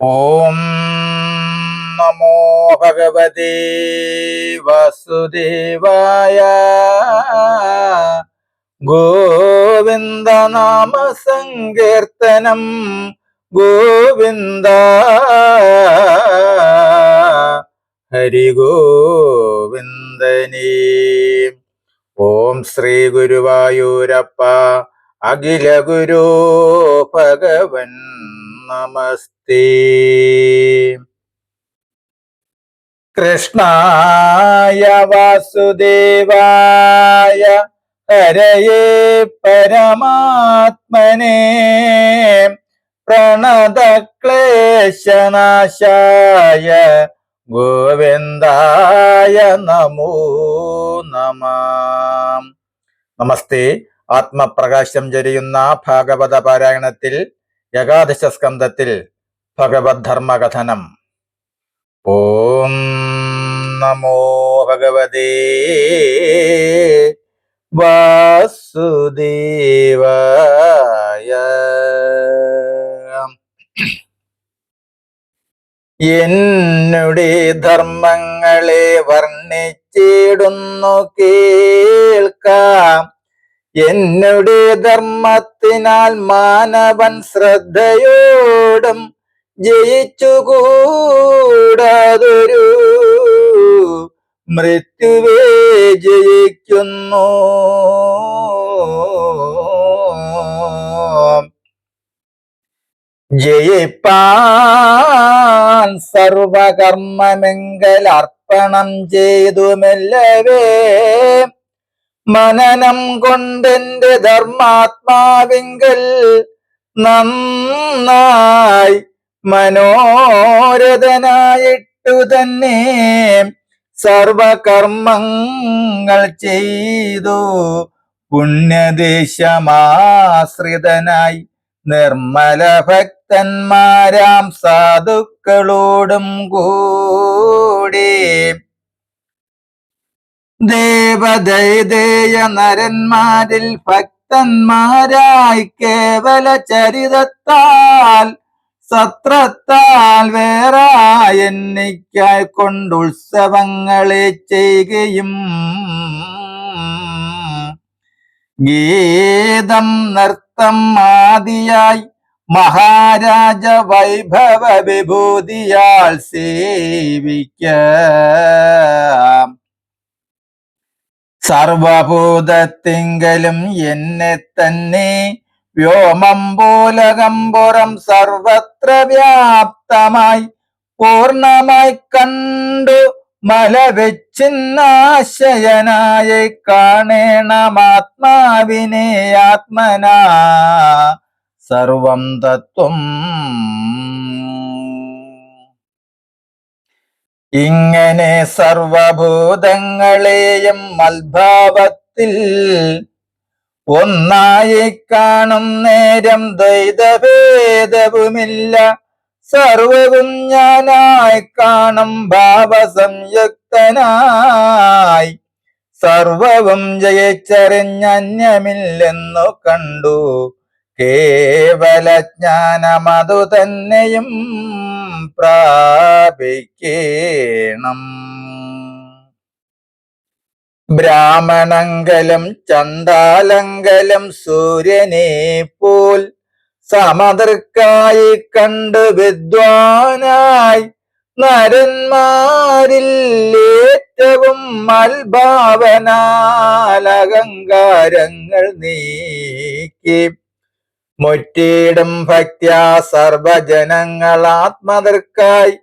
ഓം നമോ ഭഗവതേ വസുദേവായ ഗോവിന്ദ നാമ സങ്കീർത്തനം ഗോവിന്ദ ഹരി ഗോവിന്ദനീ ഓം ശ്രീ ഗുരുവായൂരപ്പ അഖില ഗുരു ഭഗവൻ നമസ്തേ. കൃഷ്ണായ വാസുദേവായ ഹരയേ പരമാത്മനെ. പ്രണതക്ലേശനാശായ ഗോവിന്ദായ നമോ നമ. നമസ്തേ. ആത്മപ്രകാശം ചൊരിയുന്ന ഭാഗവത പാരായണത്തിൽ ഏകാദശ സ്കന്ധത്തിൽ ഭഗവത് ധർമ്മകഥനം ഓം നമോ ഭഗവതേ വാസുദേവായ. എന്നുടെ ധർമ്മങ്ങളെ വർണിച്ചിടുന്നു കേൾക്കാം. എന്നുടെ ധർമ്മത്തിനാൽ മാനവൻ ശ്രദ്ധയോടും ജയിച്ചുകൂടാതൊരു മൃത്യുവേ ജയിക്കുന്നു. ജയിപ്പാൻ സർവകർമ്മമെങ്കൽ അർപ്പണം ചെയ്തു മെല്ലവേ മനനം കൊണ്ടെന്റെ ധർമാത്മാവിങ്കൽ നന്നായി മനോരഥനായിട്ടു തന്നെ സർവകർമ്മങ്ങൾ ചെയ്തു. പുണ്യദേശമാശ്രിതനായി നിർമ്മല ഭക്തന്മാരാം സാധുക്കളോടും കൂടി ദേവദൈതേയ നരന്മാരിൽ ഭക്തന്മാരായി കേവല ചരിതത്താൽ സത്രത്താൽ വേറായെന്നിക്കായി കൊണ്ടുത്സവങ്ങളെ ചെയ്യുകയും ഗീതം നൃത്തം ആദിയായി മഹാരാജ വൈഭവ വിഭൂതിയാൽ സേവിക്കാം. സർവഭൂതത്തിങ്കലും എന്നെ തന്നെ വ്യോമം പോലകം പുറം സർവത്ര വ്യാപ്തമായി പൂർണമായി കണ്ടു മല വെച്ചിന്നാശയനായി കാണേണമാത്മാവിനെ ആത്മനാ സർവം തത്വം ഇങ്ങനെ സർവഭൂതങ്ങളെയും മൽഭാവത്തിൽ ഒന്നായി കാണും നേരം ദ്വൈതഭേദവുമില്ല. സർവവും ഞാനായി കാണും ഭാവസംയുക്തനായി. സർവവും ജയിച്ചറിഞ്ഞന്യമില്ലെന്നു കണ്ടു. കേവല ജ്ഞാനമതു തന്നെയും പ്രാപിക്കേണം. ബ്രാഹ്മണങ്കലം ചണ്ടാലങ്കലം സൂര്യനെ പോൽ സമതൃക്കായി കണ്ട് വിദ്വാനായി നരന്മാരിൽ ഏറ്റവും മൽഭാവനാലഹങ്കാരങ്ങൾ നീക്കി. മുറ്റിയിടും ഭക്ത്യാ സർവജനങ്ങൾ ആത്മതർക്കായി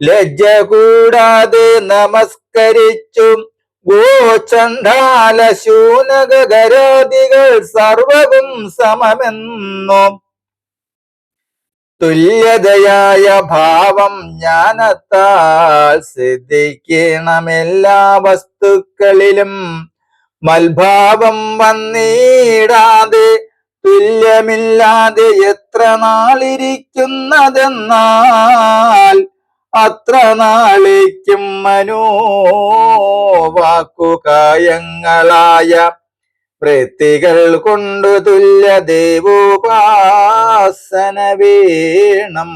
ലജ്ജ കൂടാതെ നമസ്കരിച്ചു ഗോചണ്ഡാല ശൂനകരാദികൾ സർവവും സമമെന്നോ. തുല്യതയായ ഭാവം ജ്ഞാനത്താൽ സിദ്ധിക്കണം എല്ലാ വസ്തുക്കളിലും മൽഭാവം വന്നിടാതെ തുല്യമില്ലാതെ എത്ര നാളിരിക്കുന്നതെന്നാൽ അത്ര നാളേക്കും മനോവാക്കുകായങ്ങളായ വൃത്തികൾ കൊണ്ടു തുല്യ ദേവോപാസന വേണം.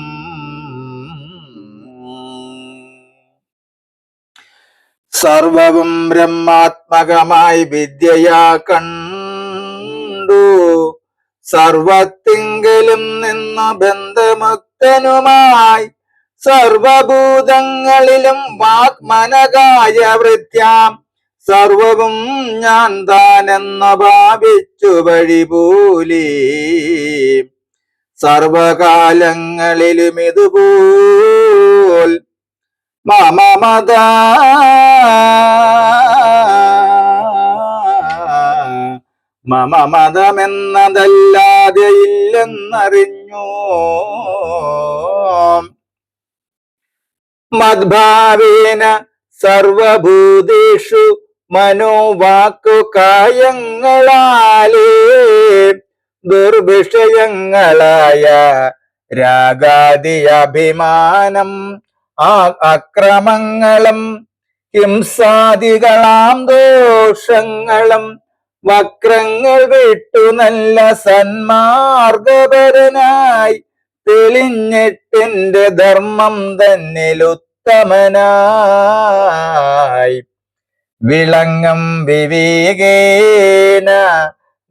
സർവവും ബ്രഹ്മാത്മകമായി വിദ്യയാ കണ്ടു. സർവത്തിങ്കലും നിന്നു ബന്ധമുക്തനുമായി സർവഭൂതങ്ങളിലും വാത്മനകായ വൃത്യാം. സർവവും ഞാൻ താനെന്ന് ഭാവിച്ചു വഴിപൂലി. സർവകാലങ്ങളിലും ഇതുപോൽ മമ മത മമ മതമെന്നതല്ലാതെ ഇല്ലെന്നറിഞ്ഞു മദ്ഭാവേന സർവഭൂതേഷു മനോവാക്കു കായങ്ങളാലേ ദുർവിഷയങ്ങളായ രാഗാദി അഭിമാനം ആ അക്രമങ്ങളും ഹിംസാദികളാം ദോഷങ്ങളും വക്രങ്ങൾ വിട്ടു നല്ല സന്മാർഗപരനായി തെളിഞ്ഞിട്ടിന്റെ ധർമ്മം തന്നിൽ ഉത്തമനായി. വിളങ്ങം വിവേകേന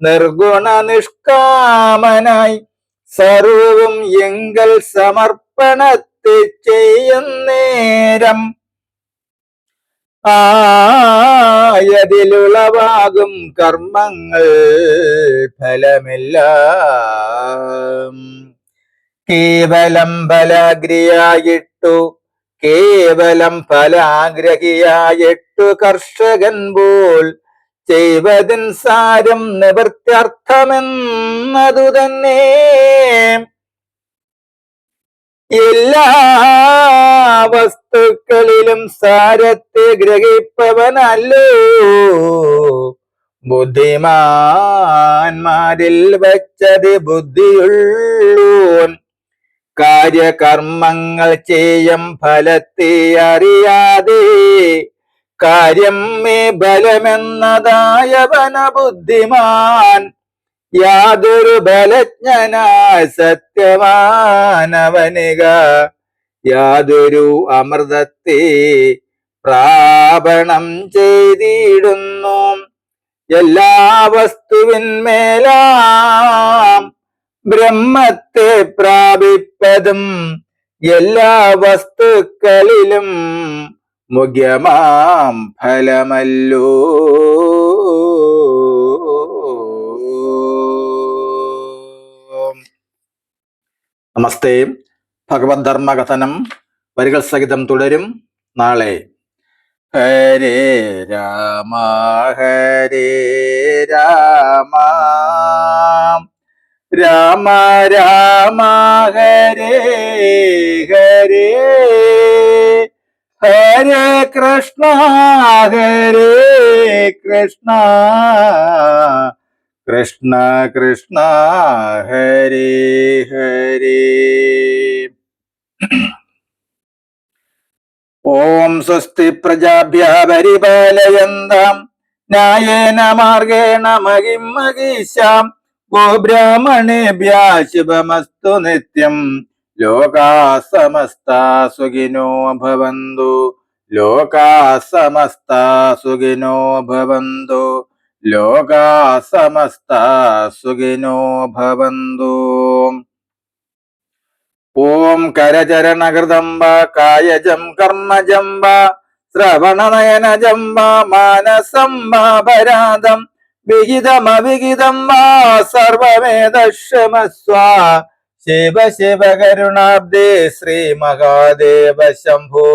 നിർഗുണ നിഷ്കാമനായി സർവവും എങ്കൽ സമർപ്പണത്തെ ചെയ്യുന്നേരം ആയതിലുളവാകും കർമ്മങ്ങൾ ഫലമില്ല. കേവലം ഫലാഗ്രിയായിട്ടു കേവലം ഫലാഗ്രഹിയായിട്ടു കർഷകൻ പോൽ ചെയ്വതിൻ സാരം നിവൃത്യർത്ഥമെന്നതു തന്നെ എല്ലാ വസ്തുക്കളിലും സാരത്തെ ഗ്രഹിപ്പവനല്ലോ. ബുദ്ധിമാന്മാരിൽ വച്ചത് ബുദ്ധിയുള്ളൂൻ. കാര്യകർമ്മങ്ങൾ ചെയ്യും ഫലത്തെ അറിയാതെ. കാര്യം മേ ബലമെന്നതായവന ബുദ്ധിമാൻ. യാതൊരു ബലജ്ഞനായ സത്യവാനവനിക യാതൊരു അമൃതത്തെ പ്രാപണം ചെയ്തിടുന്നു. എല്ലാ വസ്തുവിന്മേലാം ബ്രഹ്മത്തെ പ്രാപിപ്പതും എല്ലാ വസ്തുക്കളിലും മുഖ്യമാം ഫലമല്ലോ. നമസ്തേ. ഭഗവത് ധർമ്മകഥനം വരികൾ സഹിതം തുടരും നാളെ. ഹരേ രാമ ഹരേ രാമ. രാമ രാമ ഹരേ ഹരേ. ഹരേ കൃഷ്ണ ഹരേ കൃഷ്ണ. കൃഷ്ണ കൃഷ്ണ ഹരേ ഹരേ. ഓം സ്വസ്തി പ്രജാഭ്യ പരിപാലയന്താം. ന്യായേന മാർഗേണ മഹിം മഹീശാം ഗോബ്രാഹ്മണേഭ്യ ശുഭമസ്തു നിത്യം. ലോകാ സമസ്ത സുഖിനോ ഭവന്തു. ലോകാ സമസ്ത സുഖിനോ ഭവന്തു. ലോകാ സമസ്ത സുഖിനോ ഭവന്തു. ഓം കരചരണകൃതം വാ കായജം കർമ്മജം വാ ശ്രവണനയനജം വാ മാനസം വാ പരാതം വിഹിതമവിഹിതം വാ സർവമേതക്ഷമസ്വ ശിവ ശിവ കരുണാബ്ദേ ശ്രീ മഹാദേവ ശംഭോ.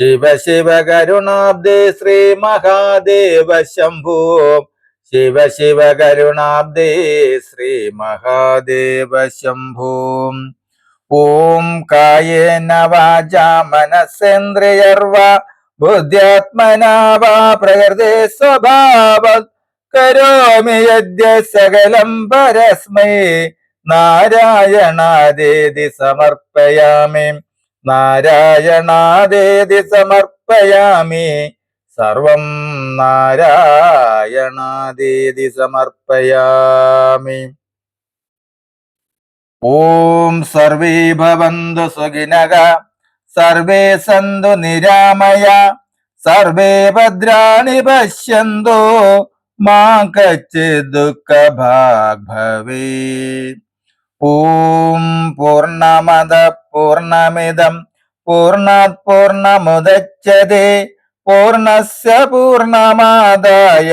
ശിവ ശിവ കരുണാബ്ദേ ശ്രീ മഹാദേവ ശംഭോ. ശിവ ശിവ കരുണാബ്ദേ ശ്രീ മഹാദേവ ശംഭോ. ഓം കായേന വാച മനസ്സേന്ദ്രിയർവ ബുദ്ധ്യാത്മനാ വാ പ്രകൃതി സ്വഭാവ. കരോമി യദ്യ സകലം പരസ്മൈ. നാരായണാദേതി സമർപ്പയാമി. നാരായണാദേതി സമർപ്പയാമി. സർവം നാരായണാദേതി സമർപ്പയാമി. ഓം സർവേ ഭവന്തു സുഖിനക സർവേ സന്തു നിരാമയ സർവേ ഭദ്രാണി പശ്യന്തോ മാ കച്ചിത് ദുഃഖഭാഗ് ഭവേ ഓം പൂർണമത പൂർണമിതം പൂർണാത് പൂർണമുദച്ചതേ. പൂർണസ്യ പൂർണമാദായ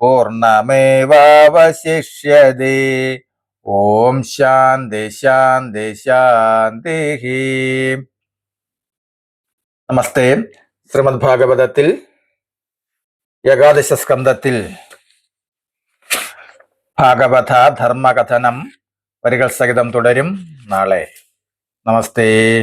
പൂർണമേവശിഷ്യതേ ഓം ശാന്തി ശാന്തി ശാന്തി നമസ്തേ. ശ്രീമദ് ഭാഗവതത്തിൽ ഏകാദശ സ്കന്ധത്തിൽ ഭാഗവത ധർമ്മകഥനം വരികൾ സഹിതം തുടരും. നാളെ. നമസ്തേ.